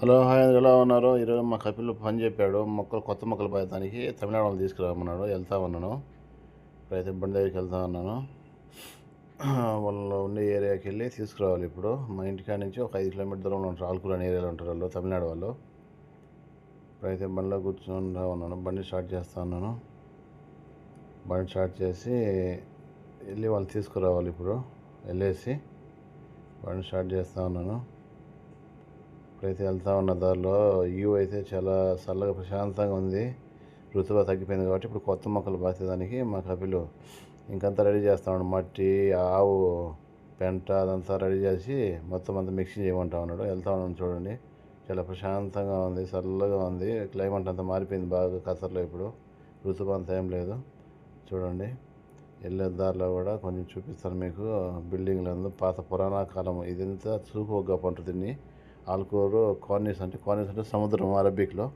Hello hi అందరు ఎలా ఉన్నారు? ఈరోజు మా కపిల్ పని చెప్పాడు మొక్కలు కొత్త మొక్కలు పోయడానికి తమిళనాడు వాళ్ళు తీసుకురామన్నాడు వెళ్తా ఉన్నాను. ఇప్పుడైతే బండి దగ్గరికి వెళ్తా ఉన్నాను. వాళ్ళు ఉండే ఏరియాకి వెళ్ళి తీసుకురావాలి ఇప్పుడు. మా ఇంటికాడ నుంచి ఒక ఐదు కిలోమీటర్ దూరంలో ఉంటారు ఆల్కూర్ అనే ఏరియాలో ఉంటారు వాళ్ళు తమిళనాడు వాళ్ళు. ఇప్పుడైతే బండిలో కూర్చుంటా ఉన్నాను. బండి స్టార్ట్ చేస్తా ఉన్నాను. బండి స్టార్ట్ చేసి వెళ్ళి వాళ్ళు తీసుకురావాలి ఇప్పుడు వెళ్ళేసి బండి స్టార్ట్ చేస్తా ఉన్నాను. ఇప్పుడైతే వెళ్తా ఉన్న దారిలో వ్యూ అయితే చాలా చల్లగా ప్రశాంతంగా ఉంది. ఋతువ తగ్గిపోయింది కాబట్టి ఇప్పుడు కొత్త మొక్కలు పాతేదానికి మా కపిలు ఇంకంతా రెడీ చేస్తా ఉన్నాడు మట్టి ఆవు పెంట అదంతా రెడీ చేసి మొత్తం అంతా మిక్సింగ్ చేయమంటా ఉన్నాడు. వెళ్తా ఉన్నాను చూడండి. చాలా ప్రశాంతంగా ఉంది చల్లగా ఉంది. క్లైమేట్ అంతా మారిపోయింది బాగా ఖతర్లో ఇప్పుడు. ఋతువు అంత ఏం లేదు. చూడండి. వెళ్ళే దారిలో కూడా కొంచెం చూపిస్తాను మీకు. బిల్డింగ్లు పాత పురాణ కాలం ఇదంతా చూకోగా పంట తిని ఆల్కూరు కార్నిస్ అంటే కార్నిస్ అంటే సముద్రం అరబిక్లో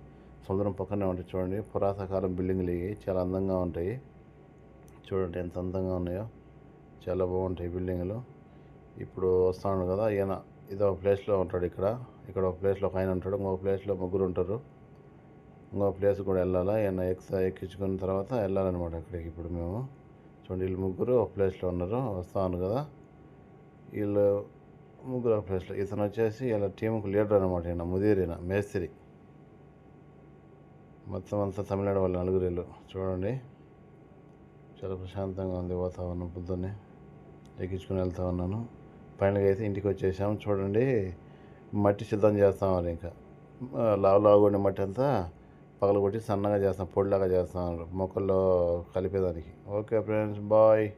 సముద్రం పక్కనే ఉంటాయి చూడండి పురాతకాలం బిల్డింగ్లు ఇవి చాలా అందంగా ఉంటాయి. చూడండి ఎంత అందంగా ఉన్నాయో చాలా బాగుంటాయి బిల్డింగ్లు. ఇప్పుడు వస్తాను కదా ఈయన ఇదో ప్లేస్లో ఉంటాడు ఇక్కడ. ఇక్కడ ఒక ప్లేస్లో ఒక ఆయన ఉంటాడు ఇంకో ప్లేస్లో ముగ్గురు ఉంటారు. ఇంకో ప్లేస్ కూడా వెళ్ళాలా ఈయన ఎక్స్ ఎక్కించుకున్న తర్వాత వెళ్ళాలన్నమాట అక్కడికి ఇప్పుడు మేము. చూడండి వీళ్ళు ముగ్గురు ఒక ప్లేస్లో ఉన్నారు వస్తాను కదా. వీళ్ళు ముగ్గురు ప్లేస్లో ఇతను వచ్చేసి ఇలా టీంకు లీడర్ అనమాట ఈయన ముదీర్ మేస్త్రి. మొత్తం అంతా తమిళనాడు వాళ్ళు నలుగురు చూడండి. చాలా ప్రశాంతంగా ఉంది వాతావరణం పొద్దున్నే. ఎక్కించుకుని వెళ్తా ఉన్నాను. ఫైనల్గా అయితే ఇంటికి వచ్చేసాము. చూడండి. మట్టి సిద్ధం చేస్తాం ఇంకా. లావు లావుగా ఉండే మట్టి అంతా పగలగొట్టి సన్నగా చేస్తాం. పొడిలాగా చేస్తాం. మొక్కల్లో కలిపేదానికి. Okay friends bye.